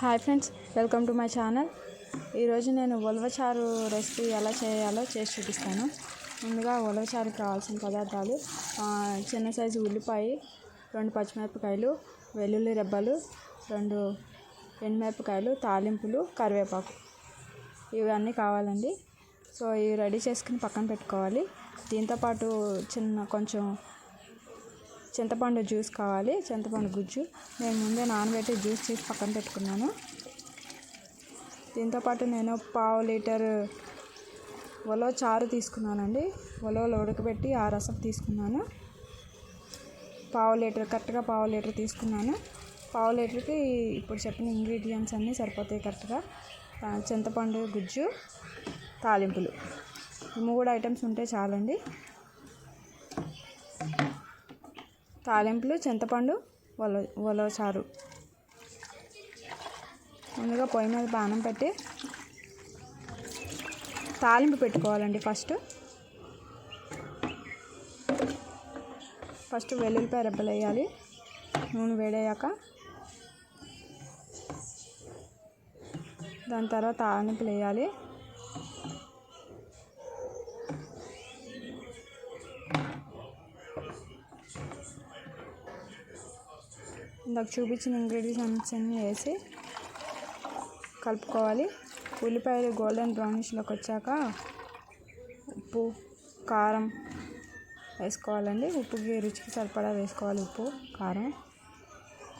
Hi friends welcome to my channel. ఈరోజు నేను ఉలవచారు recipe ఎలా చేయాలో చేసి చూపిస్తాను. ముందుగా ఉలవచారుకి కావాల్సిన పదార్థాలు చిన్న సైజు ఉల్లిపాయ రెండు పచ్చిమిరపకాయలు వెల్లుల్లి రెబ్బలు రెండు ఎండుమిరపకాయలు తాలింపులు కరివేపాకు. ఇవన్నీ కావాలండి. సో ఇవి రెడీ చేసుకుని పక్కన పెట్టుకోవాలి. దీంతోపాటు చిన్న కొంచెం చింతపండు జ్యూస్ కావాలి చింతపండు గుజ్జు. నేను ముందే నానబెట్టి జ్యూస్ చేసి పక్కన పెట్టుకున్నాను. దీంతోపాటు నేను పావు లీటర్ ఒలో చారు తీసుకున్నానండి. ఉలవలు ఉడకబెట్టి ఆ రసం తీసుకున్నాను. పావు లీటర్ కరెక్ట్గా పావు లీటర్ తీసుకున్నాను. పావు లీటర్కి ఇప్పుడు చెప్పిన ఇంగ్రీడియంట్స్ అన్నీ సరిపోతాయి కరెక్ట్గా. చింతపండు గుజ్జు తాలింపులు. ఈ మూడు ఐటమ్స్ ఉంటే చాలండి. తాలింపులు చింతపండు ఉల ఉలవచారు ముందుగా పొయ్యి మీద బాణం పెట్టి తాలింపు పెట్టుకోవాలండి ఫస్ట్. ఫస్ట్ వెల్లుల్లిపాయ రెబ్బలు వేయాలి. నూనె వేడయ్యాక దాని తర్వాత తాలింపులు వేయాలి. ఇందాక చూపించిన ఇంగ్రీడియంట్స్ అన్నీ వేసి కలుపుకోవాలి. ఉల్లిపాయలు గోల్డెన్ బ్రౌనిష్లోకి వచ్చాక ఉప్పు కారం వేసుకోవాలండి. ఉప్పుకి రుచికి సరిపడా వేసుకోవాలి ఉప్పు కారం.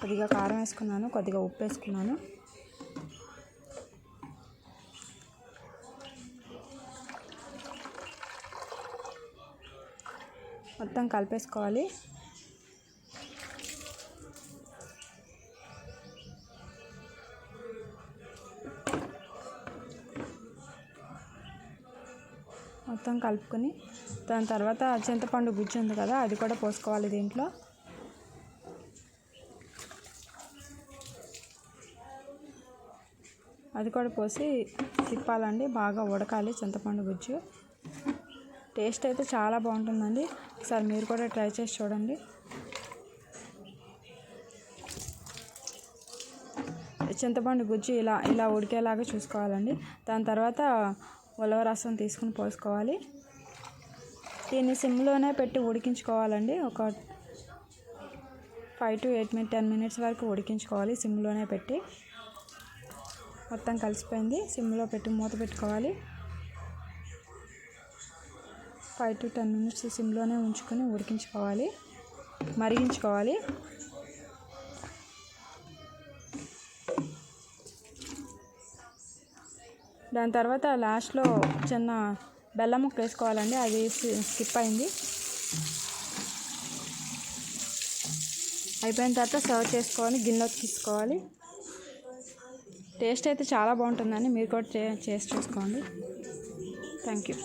కొద్దిగా కారం వేసుకున్నాను కొద్దిగా ఉప్పు వేసుకున్నాను. మొత్తం కలిపేసుకోవాలి. మొత్తం కలుపుకొని దాని తర్వాత చింతపండు గుజ్జు ఉంది కదా అది కూడా పోసుకోవాలి దీంట్లో. అది కూడా పోసి తిప్పాలండి బాగా ఉడకాలి చింతపండు గుజ్జు. టేస్ట్ అయితే చాలా బాగుంటుందండి. ఒకసారి మీరు కూడా ట్రై చేసి చూడండి. చింతపండు గుజ్జు ఇలా ఇలా ఉడికేలాగా చూసుకోవాలండి. దాని తర్వాత ఉలవ రసం తీసుకుని పోసుకోవాలి. దీన్ని సిమ్లోనే పెట్టి ఉడికించుకోవాలండి. ఒక five to eight minute ten minutes వరకు ఉడికించుకోవాలి సిమ్లోనే పెట్టి. మొత్తం కలిసిపోయింది. సిమ్లో పెట్టి మూత పెట్టుకోవాలి. ఫైవ్ టు టెన్ మినిట్స్ సిమ్లోనే ఉంచుకొని ఉడికించుకోవాలి. మరిగించుకోవాలి. దాని తర్వాత లాస్ట్లో చిన్న బెల్లం ముక్క వేసుకోవాలండి. అది స్కిప్ అయింది. అయిపోయిన తర్వాత సర్వ్ చేసుకోవాలి గిన్నెలోకి తీసుకోవాలి. టేస్ట్ అయితే చాలా బాగుంటుందండి. మీరు కూడా చే- చేసి చూసుకోండి. Thank you.